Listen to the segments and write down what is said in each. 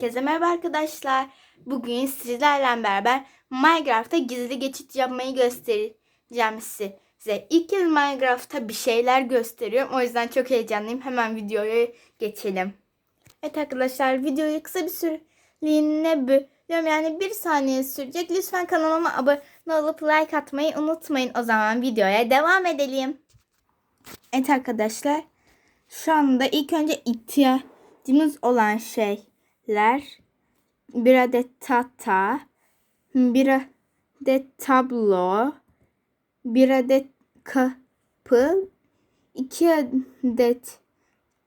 Herkese merhaba arkadaşlar. Bugün sizlerle beraber Minecraft'ta gizli geçit yapmayı göstereceğim size. İlk kez Minecraft'ta bir şeyler gösteriyorum. O yüzden çok heyecanlıyım. Hemen videoya geçelim. Evet arkadaşlar videoyu kısa bir süreliğine bölüyorum. Yani bir saniye sürecek. Lütfen kanalıma abone olup like atmayı unutmayın. O zaman videoya devam edelim. Evet arkadaşlar. Şu anda ilk önce ihtiyacımız olan şeyler bir adet tahta, bir adet tablo, bir adet kapı, iki adet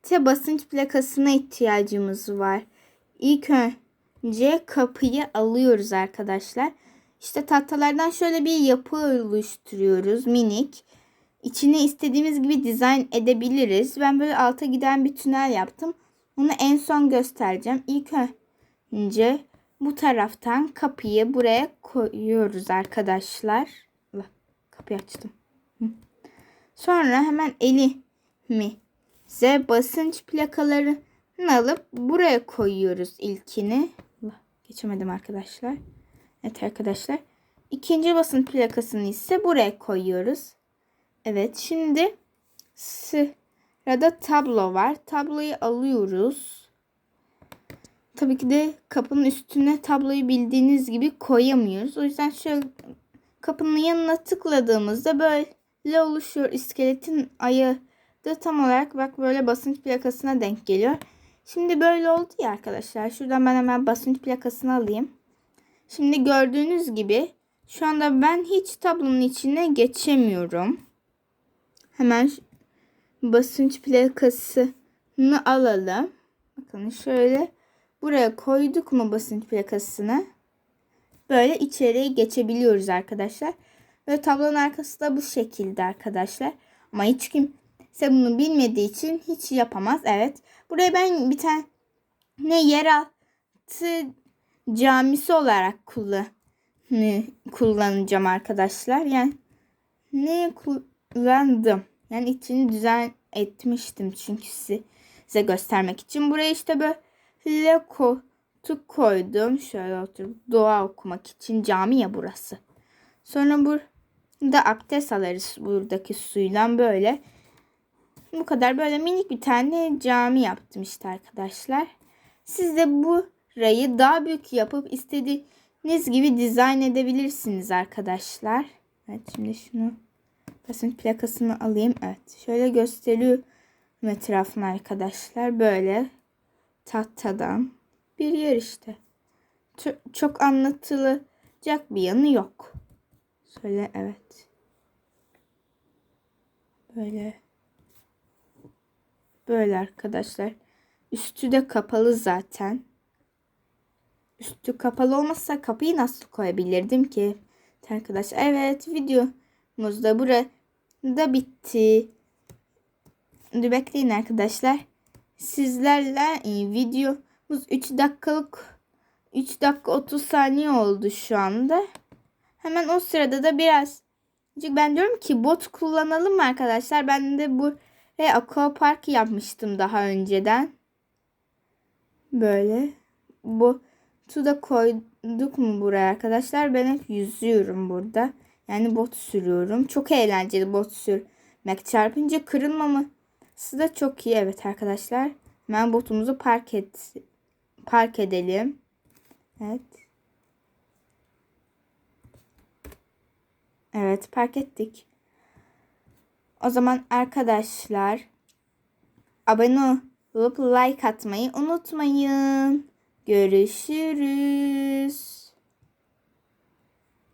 de basınç plakasına ihtiyacımız var. İlk önce kapıyı alıyoruz arkadaşlar. İşte tahtalardan şöyle bir yapı oluşturuyoruz minik. İçine istediğimiz gibi dizayn edebiliriz. Ben böyle alta giden bir tünel yaptım. Onu en son göstereceğim. İlk önce bu taraftan kapıyı buraya koyuyoruz arkadaşlar. Kapıyı açtım. Sonra hemen elimize basınç plakalarını alıp buraya koyuyoruz ilkini. Allah, geçemedim arkadaşlar. Evet arkadaşlar. İkinci basınç plakasını ise buraya koyuyoruz. Evet şimdi sırada tablo var. Tabloyu alıyoruz. Tabii ki de kapının üstüne tabloyu bildiğiniz gibi koyamıyoruz. O yüzden şöyle kapının yanına tıkladığımızda böyle oluşuyor. İskeletin ayağı da tam olarak bak böyle basınç plakasına denk geliyor. Şimdi böyle oldu ya arkadaşlar. Şuradan ben hemen basınç plakasını alayım. Şimdi gördüğünüz gibi şu anda ben hiç tablonun içine geçemiyorum. Hemen basınç plakasını alalım. Bakın şöyle buraya koyduk mu basınç plakasını? Böyle içeriye geçebiliyoruz arkadaşlar. Ve tablonun arkası da bu şekilde arkadaşlar. Ama hiç kimse bunu bilmediği için hiç yapamaz. Evet. Buraya ben bir tane ne yeraltı camisi olarak kullan kullanacağım arkadaşlar. Yani ne kullandım? Yani içini düzen etmiştim çünkü size göstermek için. Buraya işte böyle koltuk koydum. Şöyle oturup dua okumak için cami ya burası. Sonra burada abdest alırız buradaki suyla böyle. Bu kadar böyle minik bir tane cami yaptım işte arkadaşlar. Siz de burayı daha büyük yapıp istediğiniz gibi dizayn edebilirsiniz arkadaşlar. Evet şimdi şunu basınç plakasını alayım. Evet şöyle gösteriyorum etrafını arkadaşlar. Böyle tahtadan bir yer işte. Çok anlatılacak bir yanı yok. Şöyle evet. Böyle. Böyle arkadaşlar. Üstü de kapalı zaten. Üstü kapalı olmasa kapıyı nasıl koyabilirdim ki? Arkadaşlar evet videomuz da bitti. Bekleyin arkadaşlar. Sizlerle e, videomuz 3 dakikalık 3 dakika 30 saniye oldu şu anda. Hemen o sırada da biraz çünkü ben diyorum ki bot kullanalım mı arkadaşlar? Ben de bu ve aqua park yapmıştım daha önceden. Böyle. Bu tu da koyduk mu buraya arkadaşlar? Ben hep yüzüyorum burada. Yani bot sürüyorum. Çok eğlenceli bot sürmek. Çarpınca kırılmaması da çok iyi. Evet arkadaşlar. Hemen botumuzu park et park edelim. Evet. Evet park ettik. O zaman arkadaşlar abone olup like atmayı unutmayın. Görüşürüz.